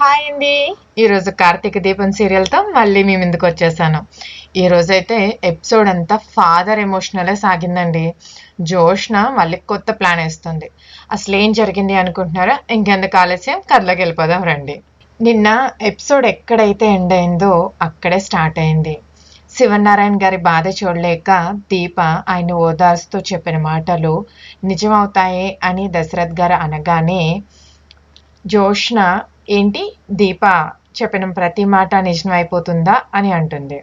Hi అండి. ఈరోజు కార్తీక దీపం సీరియల్తో మళ్ళీ మీ ముందుకు వచ్చేసాను. ఈరోజు అయితే ఎపిసోడ్ అంతా ఫాదర్ ఎమోషనలే సాగిందండి. జోష్న మళ్ళీ కొత్త ప్లాన్ వేస్తుంది. అసలు ఏం జరిగింది అనుకుంటున్నారా? ఇంకెందుకు ఆలస్యం? కథలోకి వెళ్ళిపోదాం రండి. నిన్న ఎపిసోడ్ ఎక్కడైతే ఎండ్ అయిందో అక్కడే స్టార్ట్ అయింది. శివనారాయణ గారి బాధ చూడలేక దీప ఆయన ఓదార్స్తూ చెప్పిన మాటలు నిజమవుతాయి అని దశరథ్ గారు అనగానే జోష్న ఏంటి? దీప చెప్పిన ప్రతి మాట నిజమైపోతుందా అని అంటుంది.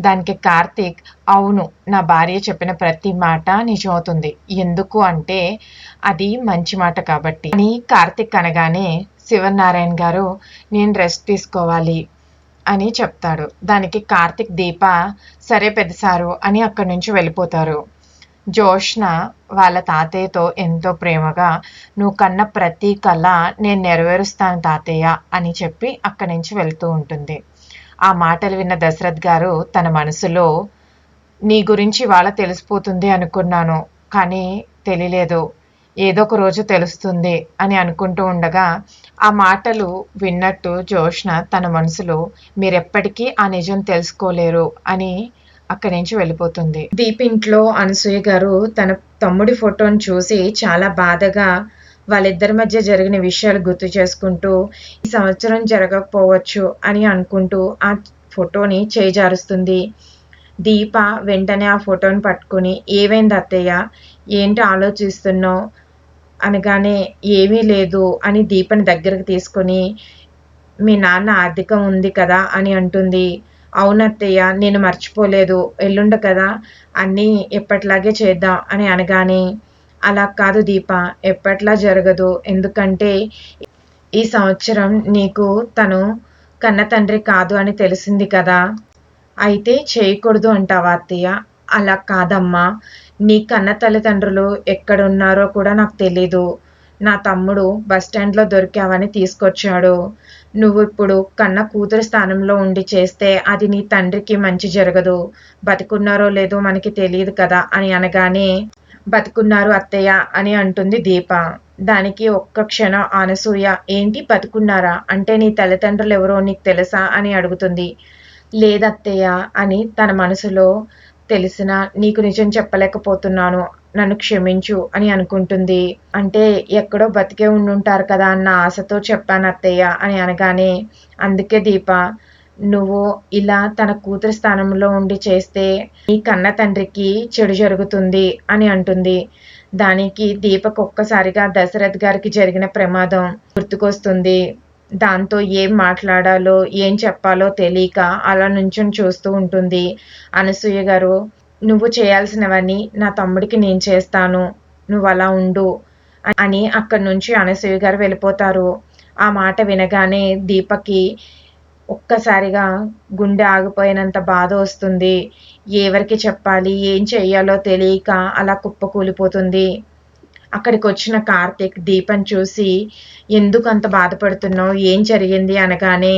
దానికి కార్తీక్ అవును నా భార్య చెప్పిన ప్రతి మాట నిజమవుతుంది. ఎందుకు అంటే అది మంచి మాట కాబట్టి. అని కార్తీక్ అనగానే శివనారాయణ గారు నేను రెస్ట్ తీసుకోవాలి అని చెప్తాడు. దానికి కార్తిక్ దీప సరే పెద్ద సారు అని అక్కడి నుంచి వెళ్ళిపోతారు. జోష్న వాళ్ళ తాతయ్యతో ఎంతో ప్రేమగా నువ్వు కన్న ప్రతి కళ నేను నెరవేరుస్తాను తాతయ్య అని చెప్పి అక్కడి నుంచి వెళ్తూ ఉంటుంది. ఆ మాటలు విన్న దశరథ్ గారు తన మనసులో నీ గురించి వాళ్ళ తెలిసిపోతుంది అనుకున్నాను కానీ తెలియలేదు. ఏదో ఒక రోజు తెలుస్తుంది అని అనుకుంటూ ఉండగా ఆ మాటలు విన్నట్టు జోష్న తన మనసులో మీరెప్పటికీ ఆ నిజం తెలుసుకోలేరు అని అక్కడి నుంచి వెళ్ళిపోతుంది. దీప్ ఇంట్లో అనసూయ గారు తన తమ్ముడి ఫోటోని చూసి చాలా బాధగా వాళ్ళిద్దరి మధ్య జరిగిన విషయాలు గుర్తు చేసుకుంటూ ఈ సంవత్సరం జరగకపోవచ్చు అని అనుకుంటూ ఆ ఫోటోని చేజారుస్తుంది దీప వెంటనే ఆ ఫోటోని పట్టుకుని ఏమైంది అత్తయ్య? ఏంటి ఆలోచిస్తున్నావు? అనగానే ఏమీ లేదు అని దీపని దగ్గరకు తీసుకొని మీ నాన్న ఆర్థికం ఉంది కదా అని అంటుంది. అవునత్తయ్య నేను మర్చిపోలేదు. ఎల్లుండు కదా అన్నీ ఎప్పట్లాగే చేద్దాం అని అనగానే అలా కాదు దీప ఎప్పట్లా జరగదు. ఎందుకంటే ఈ సంవత్సరం నీకు తను కన్న తండ్రి కాదు అని తెలిసింది కదా. అయితే చేయకూడదు అంటావా అత్తయ్య? అలా కాదమ్మా. నీ కన్న తల్లిదండ్రులు ఎక్కడున్నారో కూడా నాకు తెలీదు. నా తమ్ముడు బస్ స్టాండ్లో దొరికావని తీసుకొచ్చాడు. నువ్వు ఇప్పుడు కన్న కూతురు స్థానంలో ఉండి చేస్తే అది నీ తండ్రికి మంచి జరగదు. బతికున్నారో లేదో మనకి తెలియదు కదా అని అనగానే బతుకున్నారు అత్తయ్య అని అంటుంది దీప. దానికి ఒక్క క్షణం అనసూయ ఏంటి బతుకున్నారా? అంటే నీ తల్లిదండ్రులు ఎవరో నీకు తెలుసా? అని అడుగుతుంది. లేదత్తయ్య అని తన మనసులో తెలిసిన నీకు నిజం చెప్పలేకపోతున్నాను నన్ను క్షమించు అని అనుకుంటుంది. అంటే ఎక్కడో బతికే ఉండుంటారు కదా అన్న ఆశతో చెప్పాను అత్తయ్య అని అనగానే అందుకే దీప నువ్వు ఇలా తన కూతురి స్థానంలో ఉండి చేస్తే నీ కన్న తండ్రికి చెడు జరుగుతుంది అని అంటుంది. దానికి దీపక్ ఒక్కసారిగా దశరథ్ గారికి జరిగిన ప్రమాదం గుర్తుకొస్తుంది. దాంతో ఏం మాట్లాడాలో ఏం చెప్పాలో తెలియక అలా నుంచొని చూస్తూ ఉంటుంది. అనసూయ గారు నువ్వు చేయాల్సినవన్నీ నా తమ్ముడికి నేను చేస్తాను. నువ్వు అలా ఉండు అని అక్కడి నుంచి అనసూయ గారు వెళ్ళిపోతారు. ఆ మాట వినగానే దీపకి ఒక్కసారిగా గుండె ఆగిపోయినంత బాధ వస్తుంది. ఎవరికి చెప్పాలి ఏం చెయ్యాలో తెలియక అలా కుప్పకూలిపోతుంది. అక్కడికి వచ్చిన కార్తీక్ దీపం చూసి ఎందుకు అంత బాధపడుతున్నావు? ఏం జరిగింది? అనగానే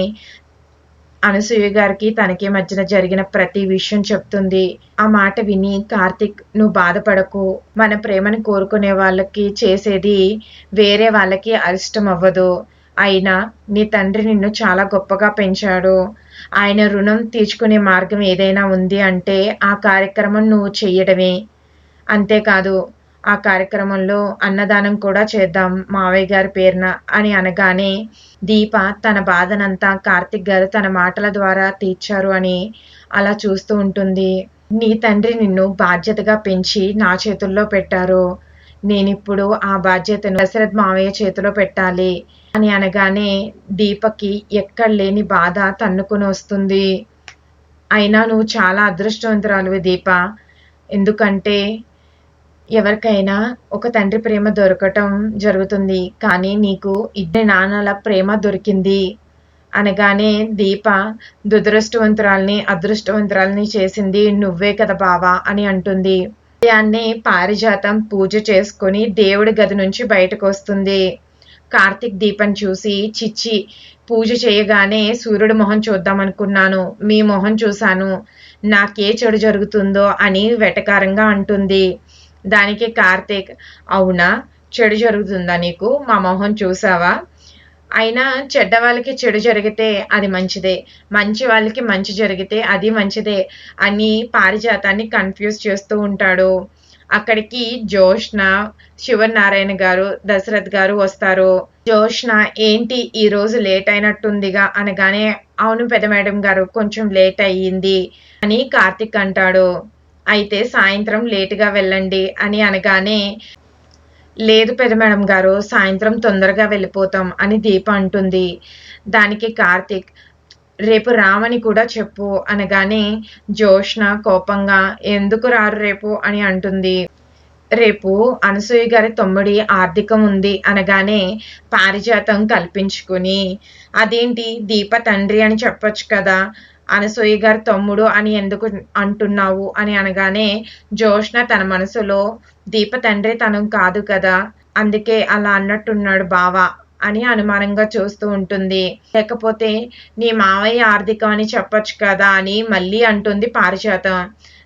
అనసూయ గారికి తనకి మధ్యన జరిగిన ప్రతి విషయం చెప్తుంది. ఆ మాట విని కార్తిక్ నువ్వు బాధపడకు. మన ప్రేమను కోరుకునే వాళ్ళకి చేసేది వేరే వాళ్ళకి అరిష్టం అవ్వదు. అయినా నీ తండ్రి నిన్ను చాలా గొప్పగా పెంచాడు. ఆయన రుణం తీర్చుకునే మార్గం ఏదైనా ఉంది అంటే ఆ కార్యక్రమం నువ్వు చెయ్యడమే. అంతేకాదు ఆ కార్యక్రమంలో అన్నదానం కూడా చేద్దాం మావయ్య గారి పేరున అని అనగానే దీప తన బాధనంతా కార్తిక్ గారు తన మాటల ద్వారా తీర్చారు అని అలా చూస్తూ ఉంటుంది. నీ తండ్రి నిన్ను బాధ్యతగా పెంచి నా చేతుల్లో పెట్టారు. నేనిప్పుడు ఆ బాధ్యతను దశరథ్ మావయ్య చేతిలో పెట్టాలి అని అనగానే దీపకి ఎక్కడ లేని బాధ తన్నుకుని వస్తుంది. అయినా నువ్వు చాలా అదృష్టవంతురాలువి దీప. ఎందుకంటే ఎవరికైనా ఒక తండ్రి ప్రేమ దొరకటం జరుగుతుంది కానీ నీకు ఇద్దరి నాన్నల ప్రేమ దొరికింది అనగానే దీప దురదృష్టవంతురాల్ని అదృష్టవంతురాల్ని చేసింది నువ్వే కదా బావా అని అంటుంది. ఉదయాన్నే పారిజాతం పూజ చేసుకొని దేవుడి గది నుంచి బయటకు వస్తుంది కార్తిక్ దీపం చూసి చిచ్చి పూజ చేయగానే సూర్యుడి మొహం చూద్దామనుకున్నాను మీ మొహం చూశాను నాకే చెడు జరుగుతుందో అని వెటకారంగా అంటుంది. దానికి కార్తీక్ అవునా? చెడు జరుగుతుందా నీకు? మా మొహం చూసావా? అయినా చెడ్డ వాళ్ళకి చెడు జరిగితే అది మంచిదే. మంచి వాళ్ళకి మంచి జరిగితే అది మంచిదే అని పారిజాతాన్ని కన్ఫ్యూజ్ చేస్తూ ఉంటాడు. అక్కడికి జోష్న శివనారాయణ గారు దశరథ్ గారు వస్తారు. జోష్న ఏంటి ఈ రోజు లేట్ అయినట్టుందిగా? అనగానే అవును పెద్ద మేడం గారు కొంచెం లేట్ అయ్యింది అని కార్తిక్ అంటాడు. అయితే సాయంత్రం లేటుగా వెళ్ళండి అని అనగానే లేదు పెద్ద మేడం గారు సాయంత్రం తొందరగా వెళ్ళిపోతాం అని దీప అంటుంది. దానికి కార్తిక్ రేపు రామని కూడా చెప్పు అనగానే జోష్న కోపంగా ఎందుకు రారు రేపు అని అంటుంది. రేపు అనసూయ గారి తమ్ముడి ఆర్థికం ఉంది అనగానే పారిజాతం కల్పించుకుని అదేంటి దీప తండ్రి అని చెప్పొచ్చు కదా అనసూయ గారి తమ్ముడు అని ఎందుకు అంటున్నావు అని అనగానే జోష్ణ తన మనసులో దీప తండ్రి తను కాదు కదా అందుకే అలా అన్నట్టున్నాడు బావ అని అనుమానంగా చూస్తూ ఉంటుంది. లేకపోతే నీ మావయ్య ఆర్థికం అని చెప్పొచ్చు కదా అని మళ్ళీ అంటుంది పారిజాతం.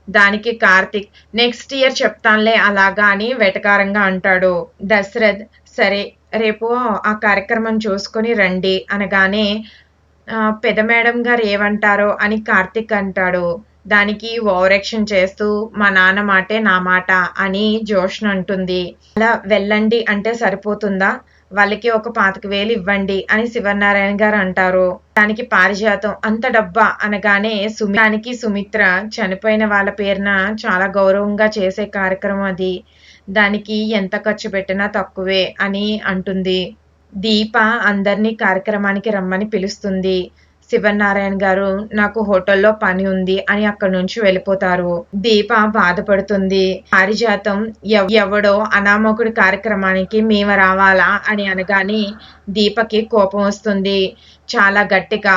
దానికి కార్తిక్ నెక్స్ట్ ఇయర్ చెప్తానులే అలాగా అని వెటకారంగా అంటాడు. దశరథ్ సరే రేపు ఆ కార్యక్రమం చూసుకొని రండి అనగానే పెద్ద మేడం గారు ఏమంటారో అని కార్తిక్ అంటాడు. దానికి ఓవరాక్షన్ చేస్తూ మా నాన్న మాటే నా మాట అని జోష్ణ అంటుంది. అలా వెళ్ళండి అంటే సరిపోతుందా? వాళ్ళకి ఒక పాతిక వేలు ఇవ్వండి అని శివనారాయణ గారు అంటారు. దానికి పారిజాతం అంత డబ్బా అనగానే సుమిత్రానికి సుమిత్ర చనిపోయిన వాళ్ళ పేరున చాలా గౌరవంగా చేసే కార్యక్రమం అది. దానికి ఎంత ఖర్చు పెట్టినా తక్కువే అని అంటుంది. దీప అందరినీ కార్యక్రమానికి రమ్మని పిలుస్తుంది. శివనారాయణ గారు నాకు హోటల్లో పని ఉంది అని అక్కడి నుంచి వెళ్ళిపోతారు. దీప బాధపడుతుంది. పారిజాతం ఎవడో అనామకుడి కార్యక్రమానికి మేము రావాలా అని అనగానే దీపకి కోపం వస్తుంది. చాలా గట్టిగా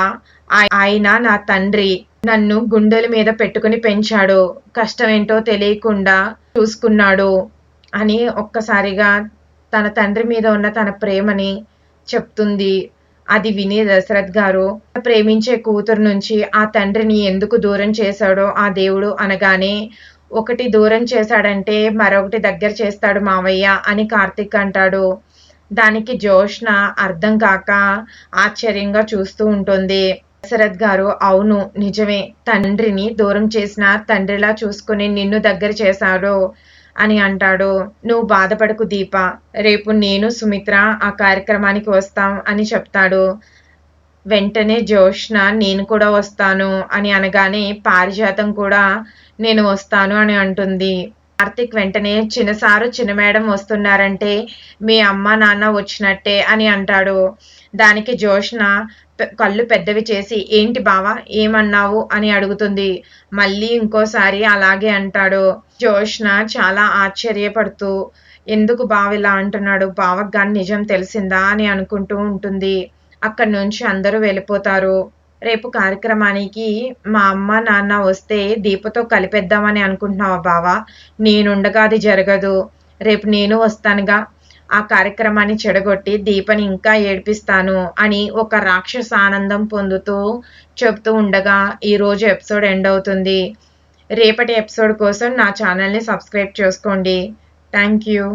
ఆయన నా తండ్రి. నన్ను గుండెల మీద పెట్టుకుని పెంచాడు. కష్టం ఏంటో తెలియకుండా చూసుకున్నాడు అని ఒక్కసారిగా తన తండ్రి మీద ఉన్న తన ప్రేమని చెప్తుంది. అది విని దశరథ్ గారు ప్రేమించే కూతురు నుంచి ఆ తండ్రిని ఎందుకు దూరం చేశాడో ఆ దేవుడు అనగానే ఒకటి దూరం చేశాడంటే మరొకటి దగ్గర చేస్తాడు మావయ్య అని కార్తిక్ అంటాడు. దానికి జోష్న అర్థం కాక ఆశ్చర్యంగా చూస్తూ ఉంటుంది. దశరథ్ గారు అవును నిజమే. తండ్రిని దూరం చేసిన తండ్రిలా చూసుకుని నిన్ను దగ్గర చేశాడు. అని అంటాడు. నువ్వు బాధపడకు దీప. రేపు నేను సుమిత్ర ఆ కార్యక్రమానికి వస్తాం అని చెప్తాడు. వెంటనే జోష్న నేను కూడా వస్తాను అని అనగానే పారిజాతం కూడా నేను వస్తాను అని అంటుంది. కార్తిక్ వెంటనే చిన్నసారు చిన్న మేడం వస్తున్నారంటే మీ అమ్మ నాన్న వచ్చినట్టే అని అంటాడు. దానికి జోష్న కళ్ళు పెద్దవి చేసి ఏంటి బావా ఏమన్నావు? అని అడుగుతుంది. మళ్ళీ ఇంకోసారి అలాగే అంటాడు. జోష్న చాలా ఆశ్చర్యపడుతూ ఎందుకు బావ ఇలా అంటున్నాడు? బావకు కానీ నిజం తెలిసిందా? అని అనుకుంటూ ఉంటుంది. అక్కడి నుంచి అందరూ వెళ్ళిపోతారు. రేపు కార్యక్రమానికి మా అమ్మ నాన్న వస్తే దీపతో కలిపేద్దామని అనుకుంటున్నావా బావా? నేనుండగా అది జరగదు. రేపు నేను వస్తానుగా. ఆ కార్యక్రమాన్ని చెడగొట్టి దీపని ఇంకా ఏడిపిస్తాను అని ఒక రాక్షస ఆనందం పొందుతూ చెప్తూ ఉండగా ఈరోజు ఎపిసోడ్ ఎండ్ అవుతుంది. రేపటి ఎపిసోడ్ కోసం నా ఛానల్ని సబ్స్క్రైబ్ చేసుకోండి. Thank you.